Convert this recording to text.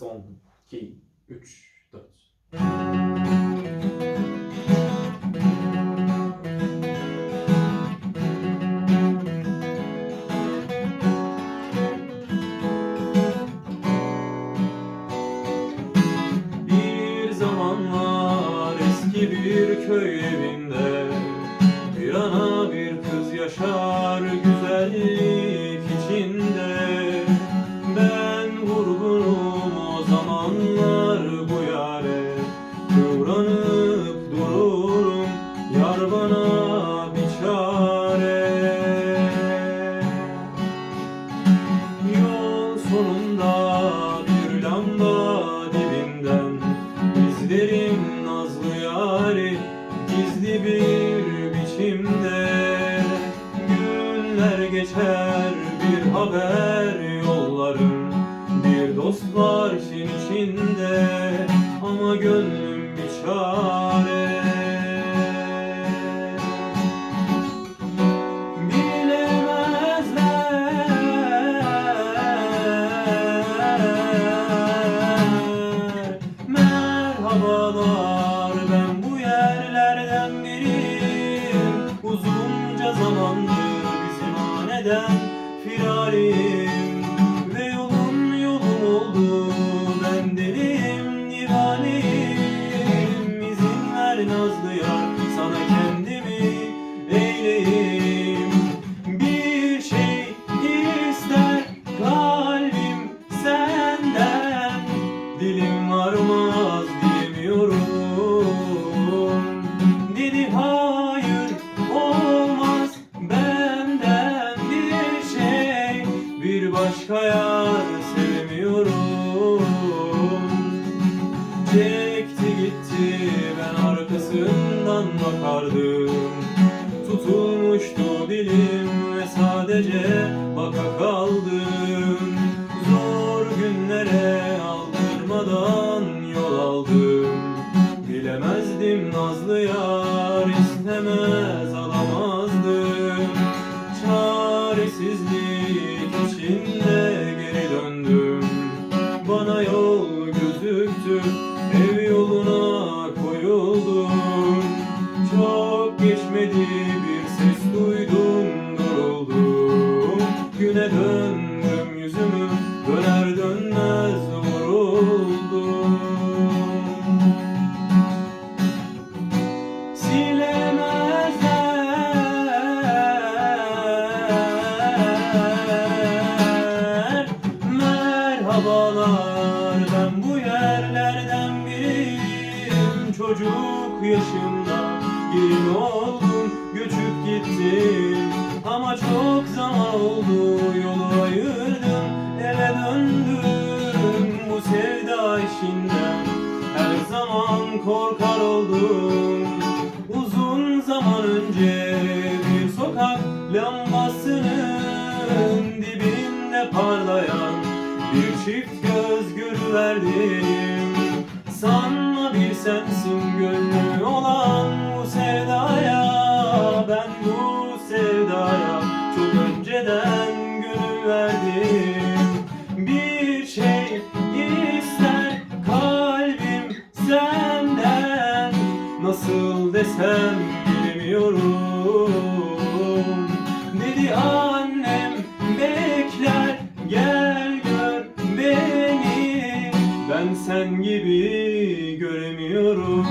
Son 2, 3, 4. Bir köy evinde Bir ana bir kız yaşar güzellik geçer bir haber yollarım Bir dost var içinde ama gönlüm bir çare. Bilemezler Merhabalar haneden firariyim başka yar sevmiyorum. Çekti gitti ben arkasından bakardım. Tutulmuştu dilim ve sadece baka kaldım. Zor günlere aldırmadan yol aldım. Bilemezdim nazlı yar istemez alamazdım Çok geçmedi bir ses duydum duruldum Güne döndüm yüzümü döner dönmez vuruldum. Silemezler Merhabalar ben bu yerlerden biriyim. Çocuk yaşımda gelin oldum göçüp gittim Ama çok zaman oldu yolu ayırdım eve döndüm Bu sevda işinden. Her zaman korkar oldum. Uzun zaman önce bir sokak lambasının dibinde parlayan bir çift göz görüverdim. Sanma bir sensin gönlü desem bilemiyorum. Dedi annem bekler gel gör beni. Ben sen gibi göremiyorum